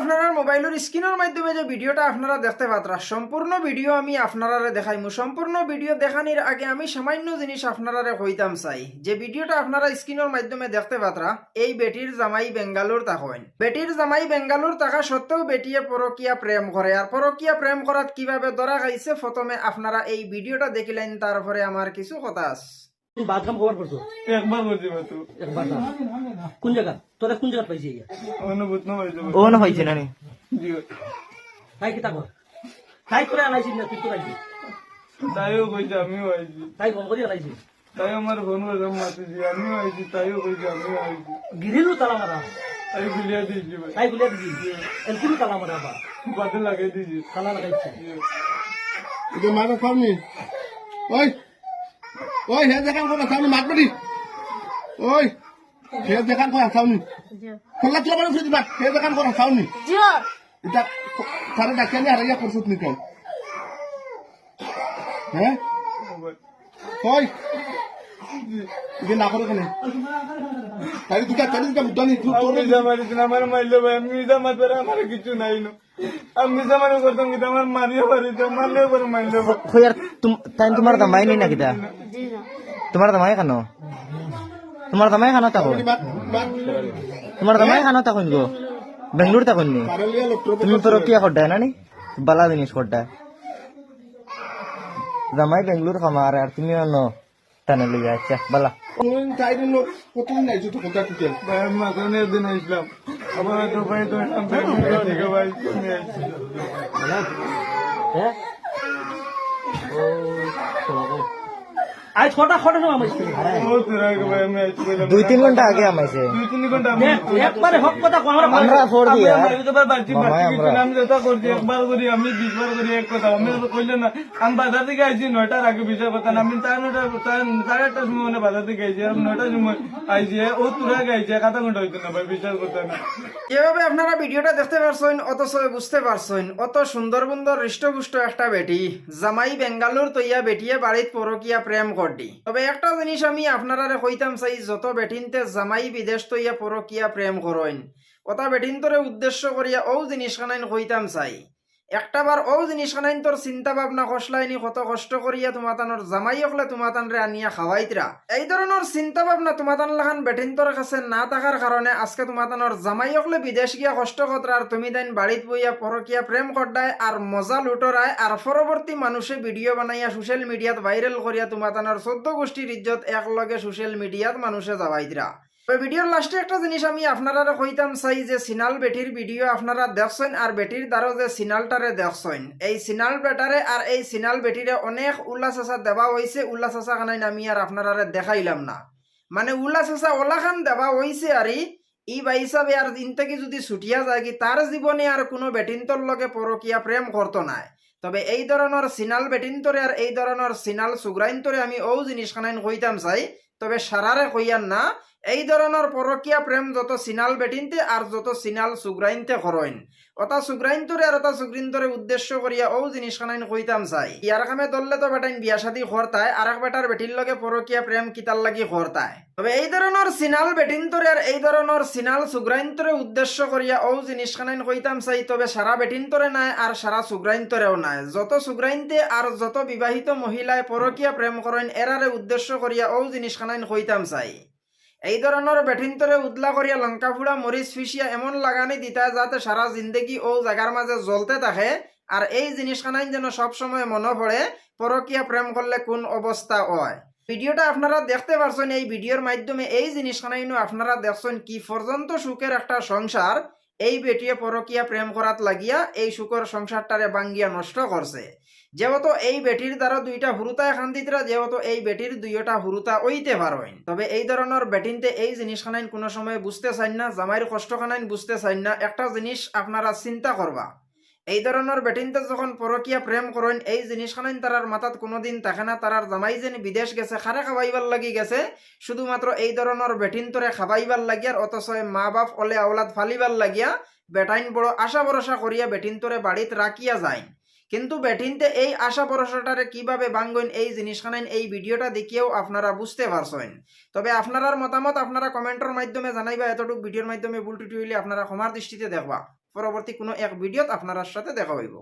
আপনারা মোবাইলের স্ক্রিনের মাধ্যমে যে ভিডিওটা আপনারা দেখতে পাত্রা, সম্পূর্ণ ভিডিও আমি আপনারা দেখাইমু। সম্পূর্ণ ভিডিও দেখানির আগে আমি সামান্য জিনিস আপনারা কইতাম চাই। যে ভিডিওটা আপনারা স্ক্রিনের মাধ্যমে দেখতে পাত্রা, এই বেটির জামাই বেঙ্গালুর তাকইন বেটির জামাই বেঙ্গালুর থাকা সত্ত্বেও বেটিয়ে পরকিয়া প্রেম করে, আর পরকিয়া প্রেম করাত কীভাবে ধরা খাইছে, প্রথমে আপনারা এই ভিডিওটা দেখিলেন, তারপরে আমার কিছু কথা আছে। তুমি কাম কবার একবার একবার কোন জায়গা? তোরা কোন জায়গা পাইছি অনুভূত না হইছে তাই কি তাকো তাই করে আনাইছি তাইও কইছে আমিও তাই ফোন করে আনাইছি তাই আমার ফোন করে আমিও আইছি তাইও কইছে আমিও আইছি। গিরিলো তালা তাই গুলিয়া দিছি তাই গুলিয়া দিছি এলকুল তালা ওই হে দেখান কোন সামনে মাত মারি ওই হে দেখান কোন সামনে খোলা চলে মানে ফিরে বাট হে দেখান কোন সামনে জিও এটা তারে ডাকে নি আর ইয়া করছত নি কেন হ্যাঁ ওই ইগে না করে কেন? তাই দুটা তাই দুটা মুদ্দা নি তুই তোর জামারি দিন আমার মাইলে ভাই আমি জামাত পরে আমার কিছু নাই না। আমি জামারি করতাম কি আমার মারিয়া পারি তো মারলে পরে মাইলে ভাই। তাই তোমার দামাই নাই না কিটা তোমার দামাই কেন তোমার দামাই খানো বাট তোমার দামাই খানো তাকইন গো? বেঙ্গলোর তাকইন নি? তুমি তো কিয়া করডায় না নি? বালা জিনিস করডায় জামাই বেঙ্গলোর খামার আর তুমি অন্য টানে লইয়া আচ্ছা বালা। হ্যাঁ? আজ ছটা ছটা সময় আমার স্ত্রী ও তোরা ভাই আমি আইছি বললাম দুই তিন ঘণ্টা আগে আমাইছে দুই তিন ঘণ্টা একবারে হক কথা কো আমরা আমরা। ফোর দিয়া। আমি যত করছি একবার করি আমি বিশবার করি এক কথা আমি তো কইলে না। আমি বাজার থেকে আইছি নয়টার আগে বিচার কথা আমি তার নয়টা তার- সাড়ে আটটার সময় মানে বাজার থেকে আইছি আর নয়টার সময় আইছি ও তোরা আইছি এক আধা ঘণ্টা হইতো না ভাই বিচার করতে না। যেভাবে আপনারা ভিডিওটা দেখতে পারছেন অথচ বুঝতে পারছেন অত সুন্দর সুন্দর হৃষ্টপুষ্ট একটা বেটি জামাই বেঙ্গালুর তৈয়া বেটিয়ে বাড়িত পরকিয়া প্রেম করডি তবে একটা জিনিস আমি আপনারা কইতাম চাই, যত বেটিনতে জামাই বিদেশ তৈয়া পরকিয়া প্রেম করেন কথা বেটিনতরে উদ্দেশ্য করিয়া ও জিনিস কানাইন কইতাম চাই। একটা বার ও জিনিস খানাইন তোর চিন্তা ভাবনা কষলাইনি কত কষ্ট করিয়া তোমাতানোর জামাই হকলে তোমাতান রে আনিয়া খাওয়াইতরা এই ধরনের চিন্তা ভাবনা তোমাতান লাখান বেটিনতর কাছে না থাকার কারণে আজকে তোমাতানোর জামাই হকলে বিদেশ গিয়া কষ্ট কতরা আর তুমি তাইন বাড়িত বইয়া পরকিয়া প্রেম করডায় আর মজা লুটরায় আর পরবর্তী মানুষে ভিডিও বানাইয়া সোশ্যাল মিডিয়াত ভাইরাল করিয়া তোমাতানোর চোদ্দ গোষ্ঠীর ইজ্জত একলগে সোশ্যাল মিডিয়াত মানুষে যাবাইতরা তবে ভিডিওর লাস্টে একটা জিনিস আমি আপনারা কইতাম চাই যে সিনাল বেটির ভিডিও আপনারা দেখছেন আর বেটির দ্বারা যে সিনালটারে দেখছেন। এই সিনাল বেটারে আর এই সিনাল বেটিরে অনেক উল্লাস আসা দেওয়া হয়েছে উল্লাস আসা খানাই আমি আর আপনারা দেখাইলাম না। মানে উল্লাস আসা ওলাখান দেওয়া হয়েছে আর ই বা হিসাবে আর দিন থেকে যদি ছুটিয়া যায় কি তার জীবনে আর কোনো বেটিন্তর লগে পরকিয়া প্রেম করতো নাই। তবে এই ধরনের সিনাল বেটিন্তরে আর এই ধরনের সিনাল সুগ্রাইন্তরে আমি ও জিনিস খানাইন কইতাম চাই, তবে সারারে কইয়ান না এই ধরনের পরকিয়া প্রেম যত সিনাল বেটিনতে আর যত সিনাল সুগ্রাইনতে করইন ওটা সুগ্রাইনতরে আর ওটা সুগ্রিনতরে উদ্দেশ্য করিয়া ও জিনিস খানাইন কইতাম চাই। ইয়ার কামে দললে তো বেটাইন বিয়া শাদি করতায় আর এক বেটার বেটির লগে পরকিয়া প্রেম কিতার লাগি করতায় তবে এই ধরনের সিনাল বেটিনতরে আর এই ধরনের সিনাল সুগ্রাইনতরে উদ্দেশ্য করিয়া ও জিনিস খানাইন কইতাম চাই, তবে সারা বেটিনতরে নাই আর সারা সুগ্রাইনতরেও নাই। যত সুগ্রাইনতে আর যত বিবাহিত মহিলায় পরকিয়া প্রেম করেন এরারে উদ্দেশ্য করিয়া ও জিনিস খানাইন কইতাম চাই। এই ধরনের বেঠিন্তরে উদলা করিয়া লঙ্কা ফুড়া মরিচ ফিসিয়া এমন লাগানি দিতা যাতে সারা জিন্দগি ও জায়গার মাঝে জ্বলতে থাকে। আর এই জিনিসখানাই যেন সবসময় মনে পড়ে পরকিয়া প্রেম করলে কোন অবস্থা হয়? ভিডিওটা আপনারা দেখতে পারছেন, এই ভিডিওর মাধ্যমে এই জিনিসখানাইনু আপনারা দেখছেন কি পর্যন্ত সুখের একটা সংসার। এই বেটিয়ে পরকিয়া প্রেম করাত লাগিয়া এই সুখের সংসারটারে বাঙ্গিয়া নষ্ট করছে যেহেতু এই বেটির দ্বারা দুইটা হুরুতায় খান্দিতরা যেহেতু এই বেটির দুইটা হুরুতা ওইতে পারেন তবে এই ধরনের বেটিনতে এই জিনিসখানাইন কোনো সময় বুঝতে চান না জামাইয়ের কষ্টখানাইন বুঝতে চান না, একটা জিনিস আপনারা চিন্তা করবা এই ধরনের বেটিনতে যখন পরকিয়া প্রেম করেন এই জিনিসখানাইন তারার মাথাত কোনোদিন থাকে না তারার জামাই যেন বিদেশ গেছে খারে খাবাইবার লাগি গেছে শুধুমাত্র এই ধরনের বেটিনতরে খাবাইবার লাগিয়ার অথচ মা বাপ অলে আওলাদ ফালিবার লাগিয়া, বেটাইন বড় আশা ভরসা করিয়া বেটিনতরে বাড়িত রাখিয়া যায় কিন্তু ব্যাটিনতে এই আশা ভরসাটারে কীভাবে বাঙ্গইন এই জিনিসখানেন এই ভিডিওটা দেখিয়েও আপনারা বুঝতে পারছেন তবে আপনারার মতামত আপনারা কমেন্টের মাধ্যমে জানাইবা, এতটুকু ভিডিওর মাধ্যমে ভুল টুটি হইলে আপনারা ক্ষমার দৃষ্টিতে দেখবা। পরবর্তী কোনো এক ভিডিওত আপনার সাথে দেখা হইব।